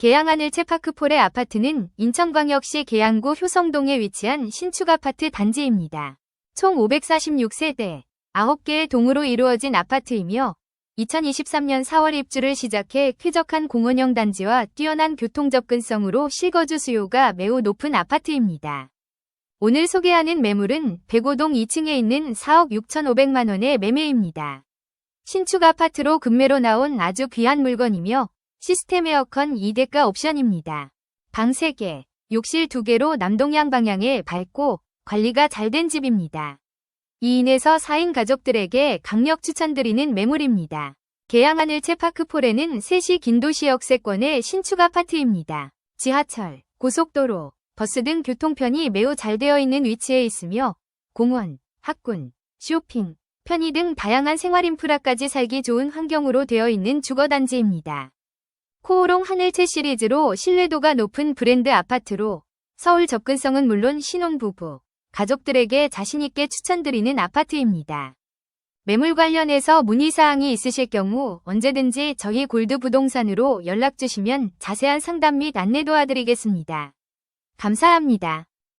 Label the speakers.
Speaker 1: 계양 하늘채 파크폴의 아파트는 인천광역시 계양구 효성동에 위치한 신축 아파트 단지입니다. 총 546세대, 9개의 동으로 이루어진 아파트이며 2023년 4월 입주를 시작해 쾌적한 공원형 단지와 뛰어난 교통 접근성으로 실거주 수요가 매우 높은 아파트입니다. 오늘 소개하는 매물은 105동 2층에 있는 4억 6,500만 원의 매매입니다. 신축 아파트로 급매로 나온 아주 귀한 물건이며 시스템 에어컨 2대가 옵션입니다. 방 3개, 욕실 2개로 남동향 방향에 밝고 관리가 잘 된 집입니다. 2인에서 4인 가족들에게 강력 추천드리는 매물입니다. 계양하늘 채 파크폴에는 3시 긴도시 역 세권의 신축 아파트입니다. 지하철, 고속도로, 버스 등 교통편이 매우 잘 되어 있는 위치에 있으며 공원, 학군, 쇼핑, 편의 등 다양한 생활 인프라까지 살기 좋은 환경으로 되어 있는 주거단지입니다. 코오롱 하늘채 시리즈로 신뢰도가 높은 브랜드 아파트로 서울 접근성은 물론 신혼부부, 가족들에게 자신있게 추천드리는 아파트입니다. 매물 관련해서 문의사항이 있으실 경우 언제든지 저희 골드 부동산으로 연락 주시면 자세한 상담 및 안내 도와드리겠습니다. 감사합니다.